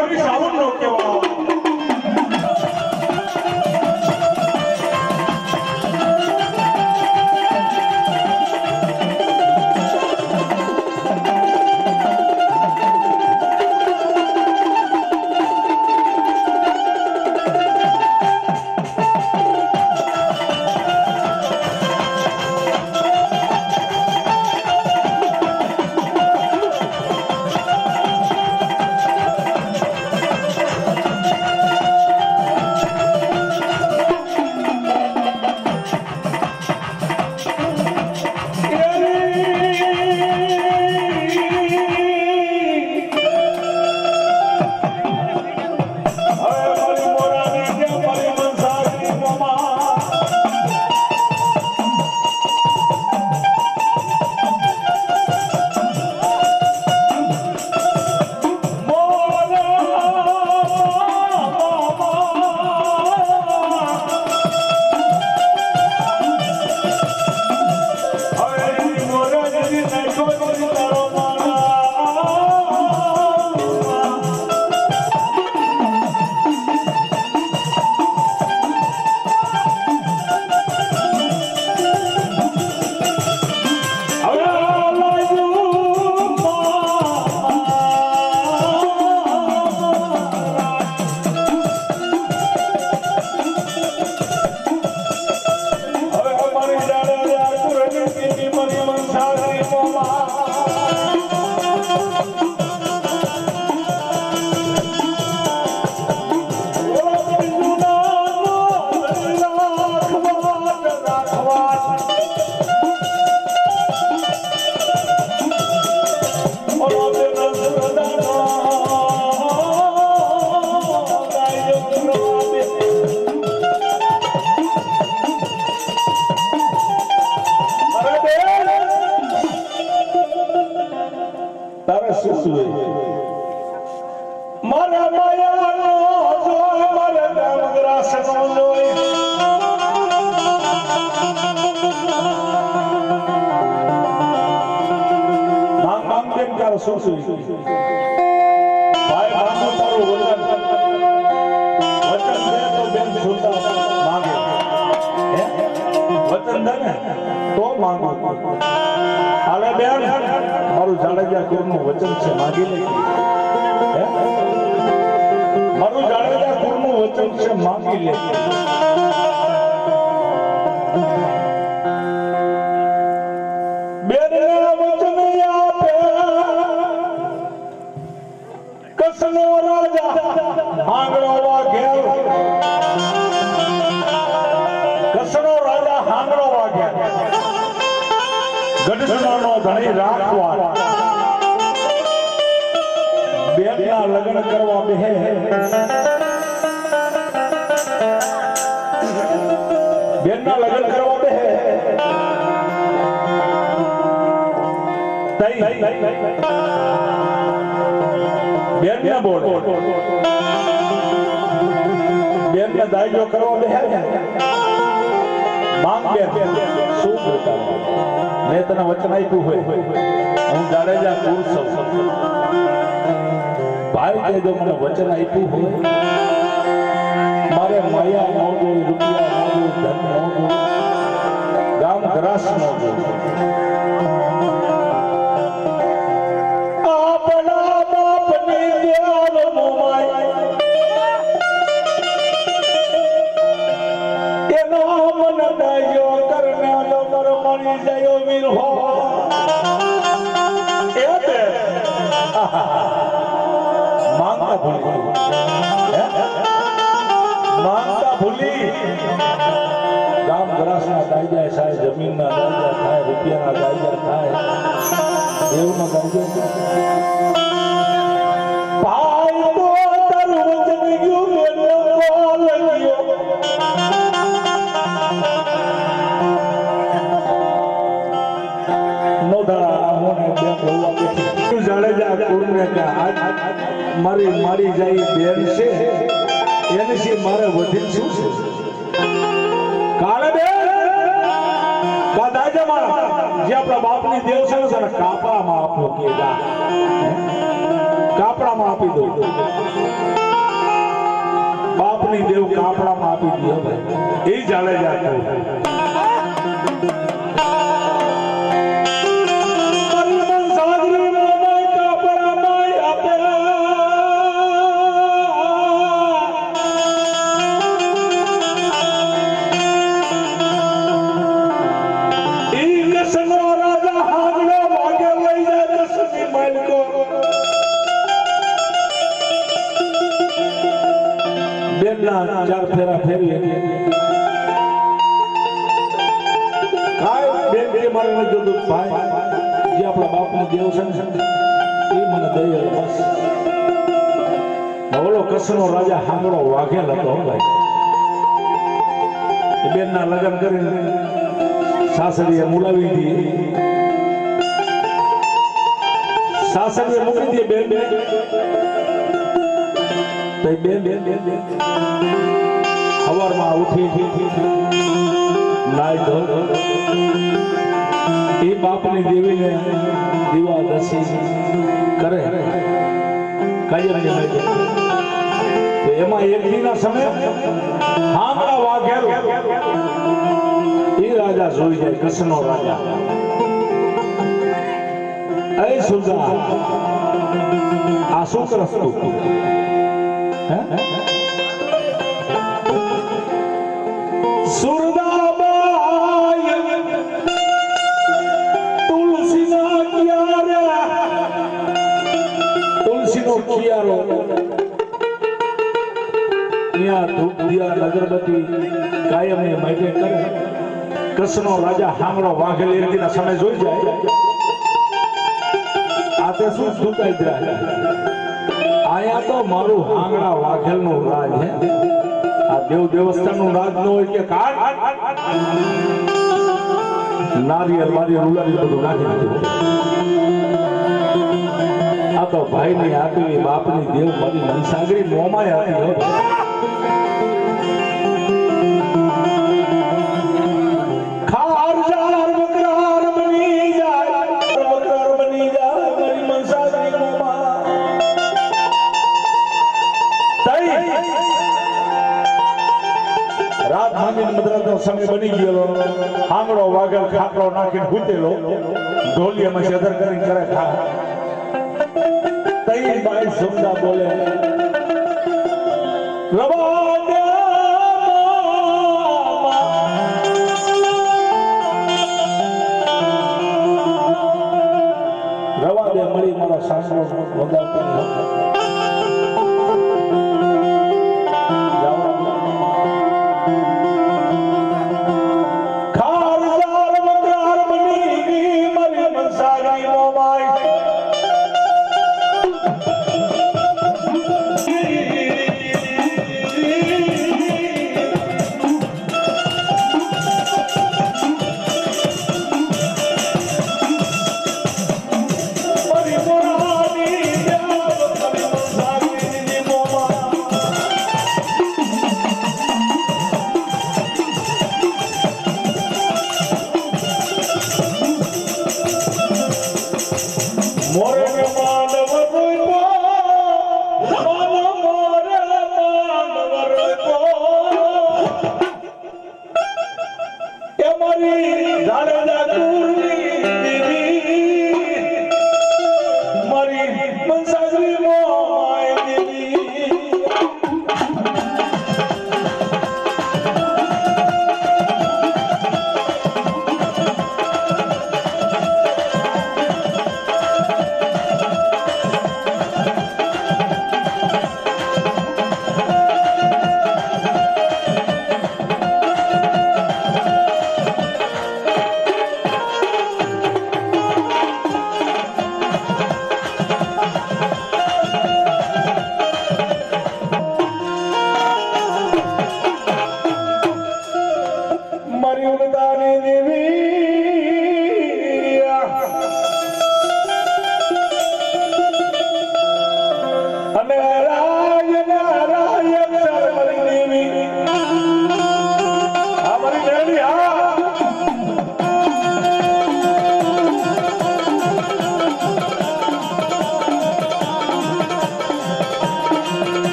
সকলে সাবন রক্ষে તારે માંગ કેમ શું શું તારું તો બેન બેન, મારું જાડેજા કુળનું વચન છે, માંગી લે? મારું જાડેજા કુળનું વચન છે, માગી લે રાખવા બેનના લગ્ન કરવા બેહે. બેનના લગ્ન કરવા બેહે. બેન ને બોલ. બેનને દાયજો કરવા બેહે. ને માંગ બેન શું મેં તને વચન આપ્યું હોય. હું જાડેજા પુરુષ ભાઈ કે જો મને વચન આપ્યું હોય, મારે માયા ન રૂપિયા ન ધન ન ગામ ગ્રાસ ન ભૂલી. હે? માંગતા ભૂલી. ગામ ગ્રાસના કાયદા થાય, જમીનના દાયજા થાય, રૂપિયાના દાયજા થાય. દેવનો દાયજો મારી મારી જાય બેન છે. એને છે મારે વધી છું? કાળે બેન! કા મારા જે આપણા બાપની દેવ છે ને કાપડામાં આપો કે કાપડામાં આપી દો. બાપની દેવ કાપડામાં આપી દે. એ જાણે જાતો ઓલો રાજા હામળો વાઘેલ હતો ભાઈ બેનના લગ્ન કરીને સાસરીએ મુલાવી હતી સાસરીએ મૂકી દે બેન. બેન બેન સવારમાં ઉઠી નાઈ ધો એ બાપની દેવીને દીવા દસી કરે. તો એમાં એક દીના એ રાજા જોઈ જાય કસનો રાજા. એ સુલતાન, આ શું કરસ હે? દિયા અગરબત્તી કાયમ એ માટે કરે. કૃષ્ણનો રાજા હાંગડો વાઘેલ એરતીના સમય જોઈ જાય. આ તે શું સુતાઈ જાય? આયા તો મારું હાંગડા વાઘેલનું રાજ હે. આ દેવ દેવસ્થાનનું રાજ ન હોય કે કાળ. નારિયેળ મારી રૂલારી બધું નાખી દીધું આ તો ભાઈની આપી બાપની દેવ મારી મનસાગરી મોમાય આપી ખાટલો નાખીને ભૂતેલો ઢોલિયામાં સેધર કરીને કરે ખા તઈ બાઈ સુંદા બોલે, રવા રવા દે મળી મારા સાસરો વગાડતા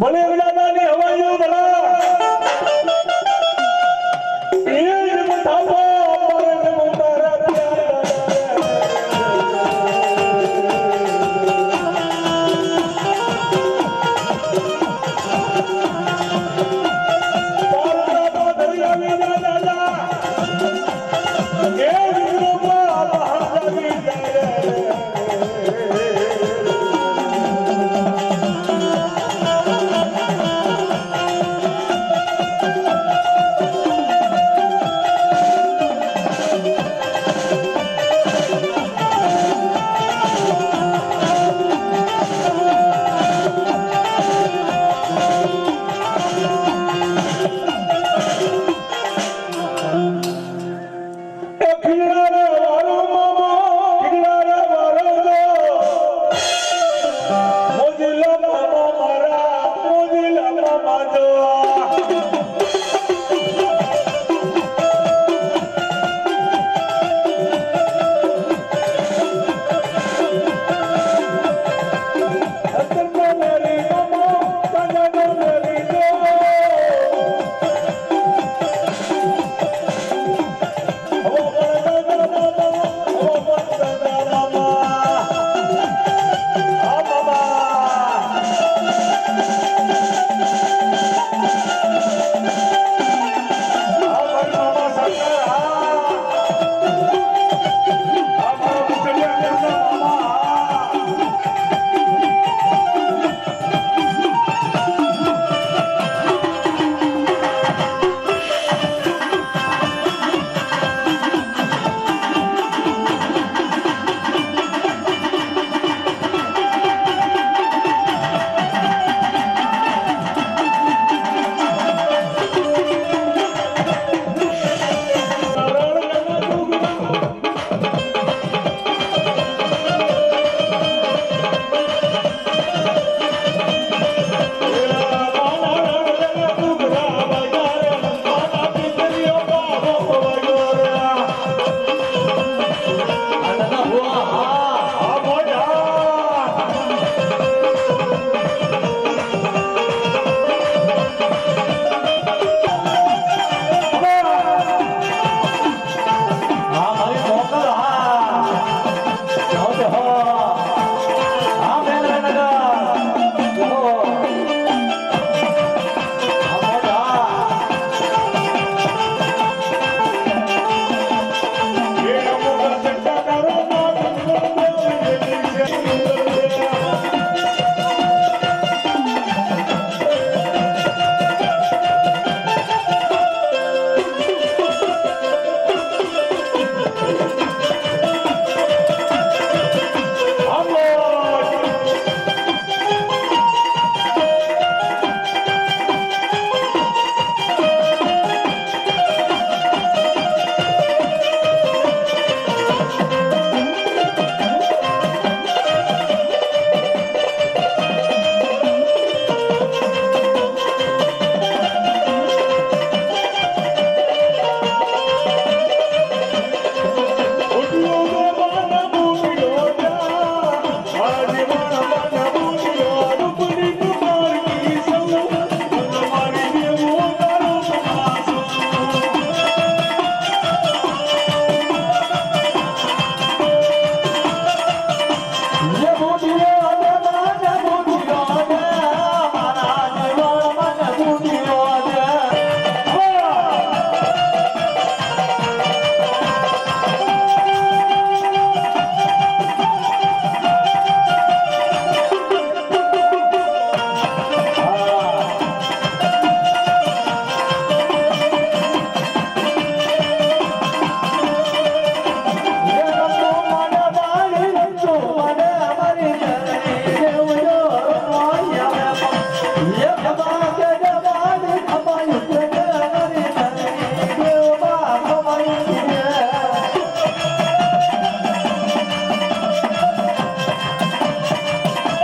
ભલે